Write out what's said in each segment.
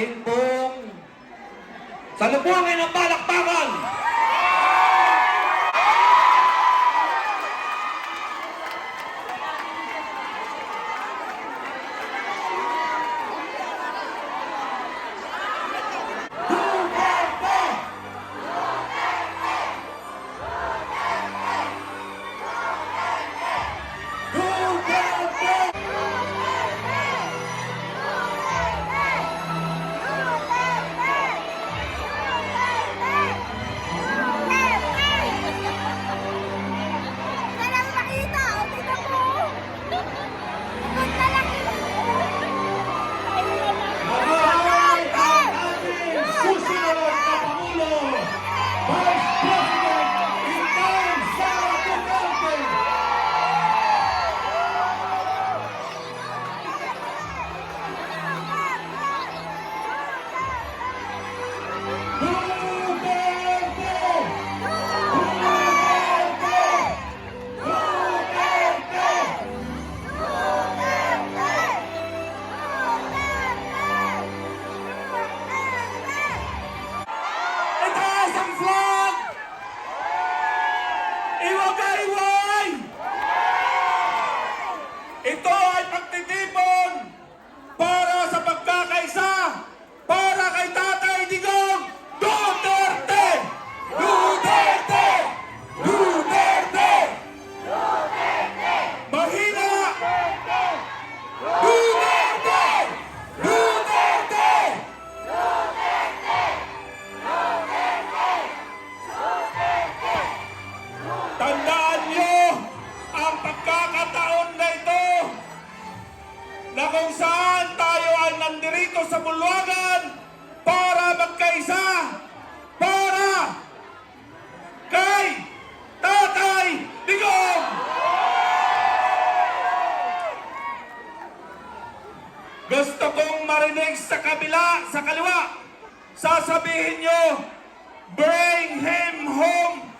atin pong salubuhin ang palakpakan! Bulwagan para magkaisa, para kay Tatay Digong! Gusto kong marinig sa kabila, sa kaliwa, sasabihin nyo, bring him home.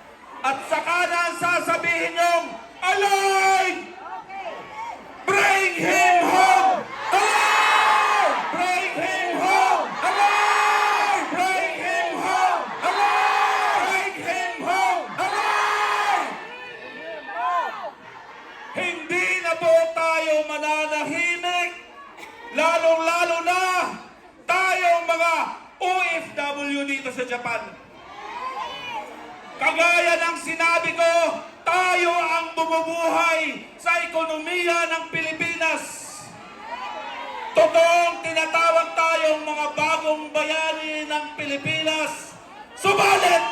At sa kanan, sasabihin nyo, alive! Bring him home! Alive! Bring him home! Alive! Bring him home! Alive! Bring him home! Alive! Hindi na po tayo mananahimik, lalong-lalo na tayong mga OFW dito sa Japan. Kagaya ng sinabi ko, tayo ang bumubuhay sa ekonomiya ng Pilipinas. Totoong tinatawag tayong mga bagong bayani ng Pilipinas. Subalit,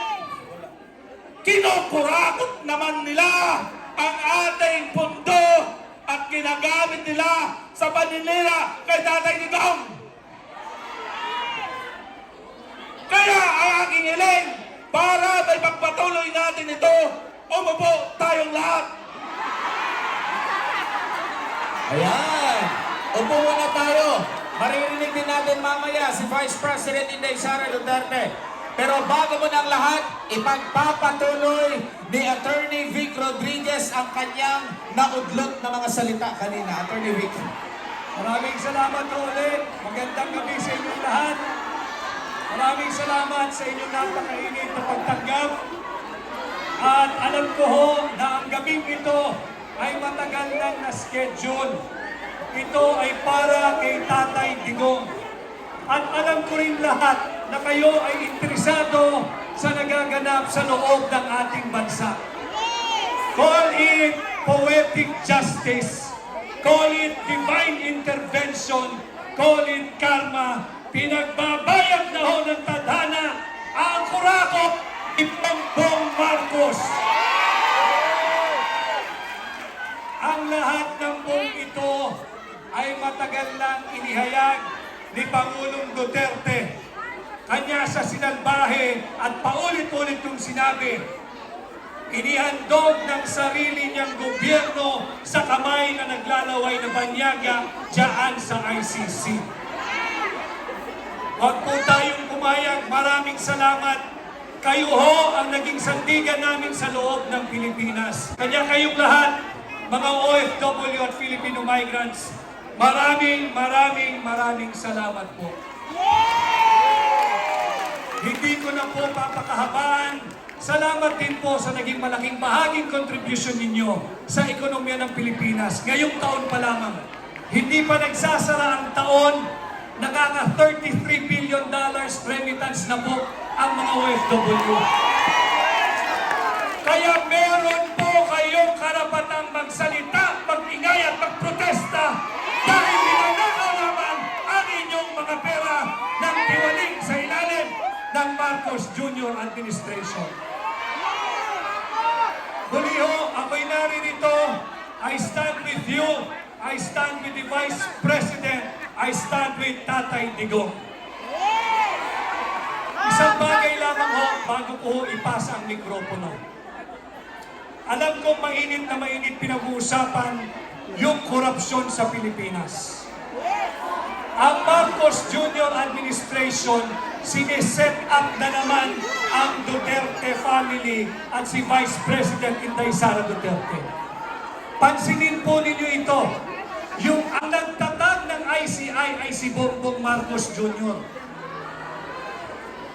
kinukurakot naman nila ang ating pundo at ginagamit nila sa paninira kay Tatay Digong. Kaya ang aking hiling, para may pagpatuloy natin ito, umupo tayong lahat. Ayan! Upo muna tayo. Maririnig din natin mamaya si Vice President Inday Sara Duterte. Pero bago mo ng lahat, ipagpapatuloy ni Attorney Vic Rodriguez ang kanyang naudlot na mga salita kanina. Attorney Vic. Maraming salamat po ulit. Magandang gabi sa inyong lahat. Maraming salamat sa inyong napakainit na pagtanggap. At alam ko ho na ang gabing ito ay matagal nang na-schedule. Ito ay para kay Tatay Digong. At alam ko rin lahat na kayo ay interesado sa nagaganap sa loob ng ating bansa. Call it poetic justice. Call it divine intervention. Call it karma. Pinagbabayad na ho ng tadhana ang kurakot ni Bongbong Marcos. Ang lahat ng buong ito ay matagal nang inihayag ni Pangulong Duterte. Kanya sa sinalbahe at paulit-ulit kong sinabi, inihandog ng sarili niyang gobyerno sa kamay na naglalaway na banyaga dyan sa ICC. Huwag po tayong pumayag. Maraming salamat. Kayo ho ang naging sandigan namin sa loob ng Pilipinas. Kanya kayong lahat, mga OFW at Filipino migrants, maraming, maraming, maraming salamat po. Yay! napapakahabaan. Salamat din po sa naging malaking bahaging contribution ninyo sa ekonomiya ng Pilipinas. Ngayong taon pa lamang. Hindi pa nagsasara ang taon, nakaka 33 billion dollars remittance na po ang mga OFW. Kaya meron po kayong karapatang magsalita, magingay at magprotesta dahil ninanakaw naman ang inyong mga pera ng tiwaling sa ilalim ng Marcos Jr. Administration. Muli ho, ako'y naririto. I stand with you. I stand with the Vice President. I stand with Tatay Digong. Isang bagay lamang ho bago ko ho ipasa ang mikropono. Alam kong mainit na mainit pinag-uusapan yung korupsyon sa Pilipinas. Ang Marcos Jr. Administration, sineset up na naman ang Duterte family at si Vice President Inday Sara Duterte. Pansinin po ninyo ito. Yung ang nagtatag ng ICI ay si Bongbong Marcos Jr.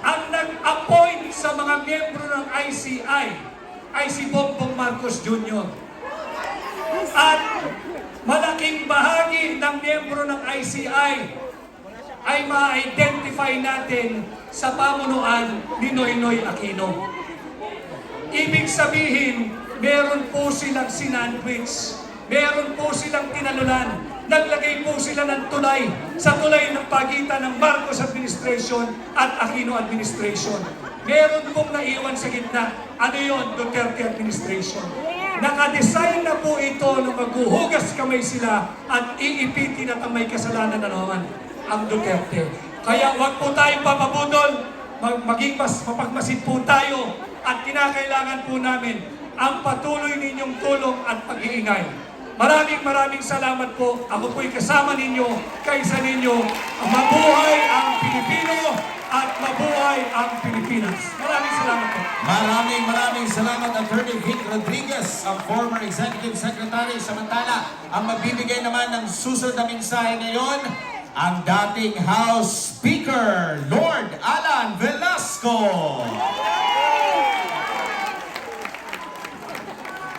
Ang nag-appoint sa mga miyembro ng ICI ay si Bongbong Marcos Jr. At malaking bahagi ng miyembro ng ICI ay ma-identify natin sa pamunuan ni Noynoy Aquino. Ibig sabihin, meron po silang sinandwich. Meron po silang tinalunan. Naglagay po sila ng tulay sa tulay ng pagitan ng Marcos Administration at Aquino Administration. Meron pong naiwan sa gitna. Ano yon Duterte Administration. Nakadesign na po ito na maghuhugas kamay sila at iipitin at ang may kasalanan na naman ang Duterte. Kaya huwag po tayong papabudol, mag maging mas mapagmasid po tayo at kinakailangan po namin ang patuloy ninyong tulong at pag-iingay. Maraming maraming salamat po. Ako po'y kasama ninyo, kaysa ninyo. Mabuhay ang Pilipino at mabuhay ang Pilipinas. Maraming salamat po. Maraming maraming salamat Attorney Vic Rodriguez, ang former Executive Secretary. Samantala, ang magbibigay naman ng susunod na mensahe ngayon, ang dating House Speaker, Lord Alan Velasco.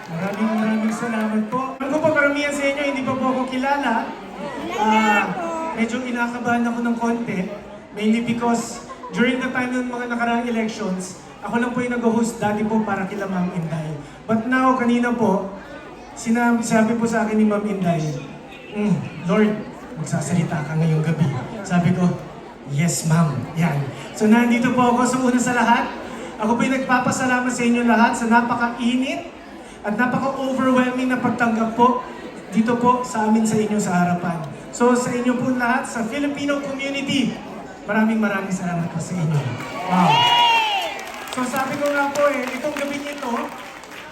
Maraming maraming salamat po. Alam ko po karamihan sa inyo, hindi pa po ako kilala. Ah, medyo inakabahan ako ng konti. Mainly because during the time ng mga nakaraang elections, ako lang po yung nag-host dati po para kila Ma'am Inday. But now, kanina po, sinabi, sabi po sa akin ni Ma'am Inday, "Mm, Lord, magsasalita ka ngayong gabi. Sabi ko, yes ma'am. Yan. So nandito po ako sa una sa lahat. Ako po yung nagpapasalamat sa inyo lahat sa napaka-init at napaka-overwhelming na pagtanggap po dito po sa amin sa inyo sa harapan. So sa inyo po lahat, sa Filipino community, maraming maraming salamat po sa inyo. Wow! So sabi ko nga po eh, itong gabi ito,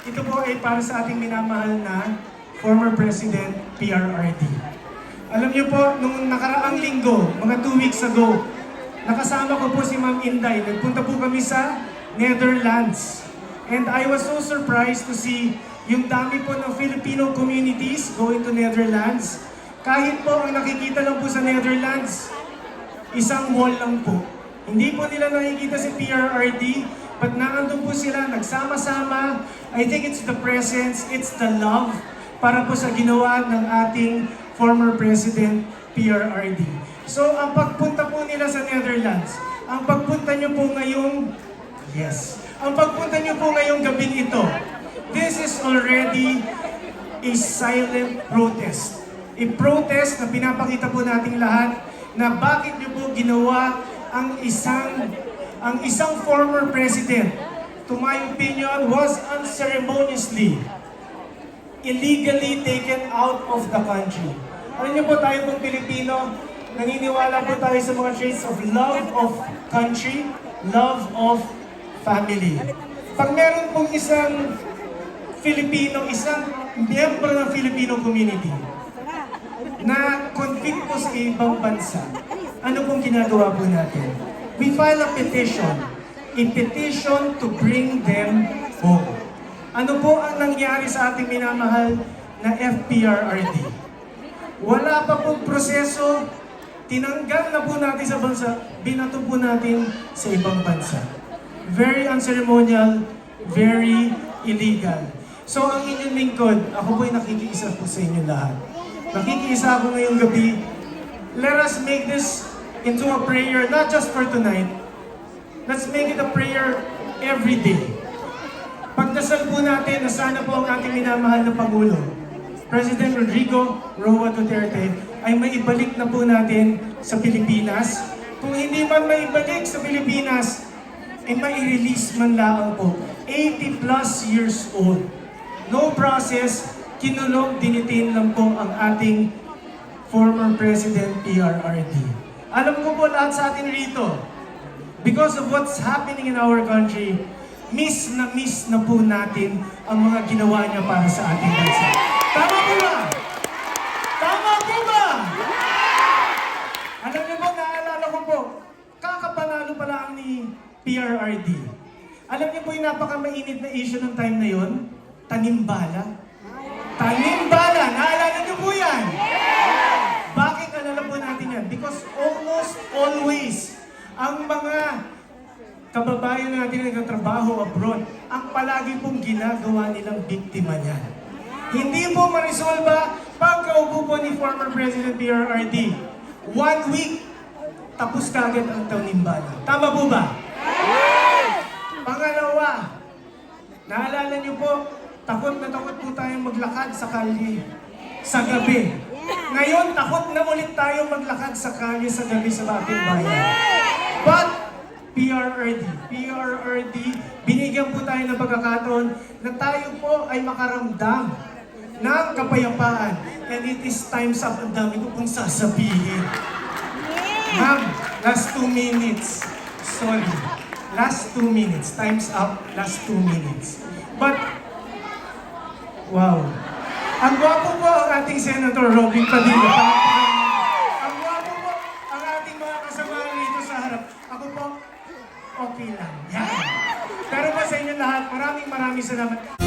ito po ay para sa ating minamahal na former President PRRD. Alam niyo po, nung nakaraang linggo, mga two weeks ago, nakasama ko po si Ma'am Inday. Nagpunta po kami sa Netherlands. And I was so surprised to see yung dami po ng Filipino communities going to Netherlands. Kahit po ang nakikita lang po sa Netherlands, isang wall lang po. Hindi po nila nakikita si PRRD, but naandun po sila, nagsama-sama. I think it's the presence, it's the love para po sa ginawa ng ating former President PRRD. So, ang pagpunta po nila sa Netherlands, ang pagpunta nyo po ngayong, yes, ang pagpunta nyo po ngayong gabing ito, this is already a silent protest. A protest na pinapakita po nating lahat na bakit niyo po ginawa ang isang ang isang former president to my opinion was unceremoniously illegally taken out of the country. Alam niyo po tayo pong Pilipino, naniniwala po tayo sa mga traits of love of country, love of family. Pag meron pong isang Filipino, isang miyembro ng Filipino community na convict po sa ibang bansa, ano pong ginagawa po natin? We file a petition. A petition to bring them home. Ano po ang nangyari sa ating minamahal na FPRRD? Wala pa pong proseso, tinanggal na po natin sa bansa, binato po natin sa ibang bansa. Very unceremonial, very illegal. So ang inyong lingkod, ako po'y nakikiisa po sa inyo lahat. Nakikiisa ako ngayong gabi. Let us make this into a prayer, not just for tonight. Let's make it a prayer every day. Pagdasal po natin na sana po ang ating minamahal na Pangulo, President Rodrigo Roa Duterte, ay maibalik na po natin sa Pilipinas. Kung hindi man maibalik sa Pilipinas, ay mai-release man lamang po. 80 plus years old. No process, kinulong, dinitin lang po ang ating former President PRRD. Alam ko po lahat sa atin rito, because of what's happening in our country, miss na miss na po natin ang mga ginawa niya para sa ating bansa. Tama po ba? Tama po ba? Alam niyo po, naalala ko po, kakapanalo pa lang ni PRRD. Alam niyo po yung napakamainit na issue ng time na yon? Tanimbala. Tanimbala! Naalala niyo po yan? Bakit alala po natin yan? Because almost always, ang mga kababayan natin na nagtatrabaho abroad, ang palagi pong ginagawa nilang biktima niyan. Hindi po marisolba pagkaupo po ni former President PRRD. One week, tapos kagad ang tanimbala. Tama po ba? Naalala niyo po, takot na takot po tayong maglakad sa kalye sa gabi. Ngayon, takot na ulit tayo maglakad sa kalye sa gabi sa ating bayan. But, PRRD, PRRD, binigyan po tayo ng pagkakataon na tayo po ay makaramdam ng kapayapaan. And it is time's up. Ang dami ko pong sasabihin. Ma'am, last two minutes. Sorry. Last two minutes. Time's up. Last two minutes. But, wow. Ang gwapo po ang ating Senator Robin Padilla. Ang gwapo po ang ating mga kasamahan dito sa harap. Ako po, okay lang. Yan. Pero pa sa inyo lahat, maraming maraming salamat.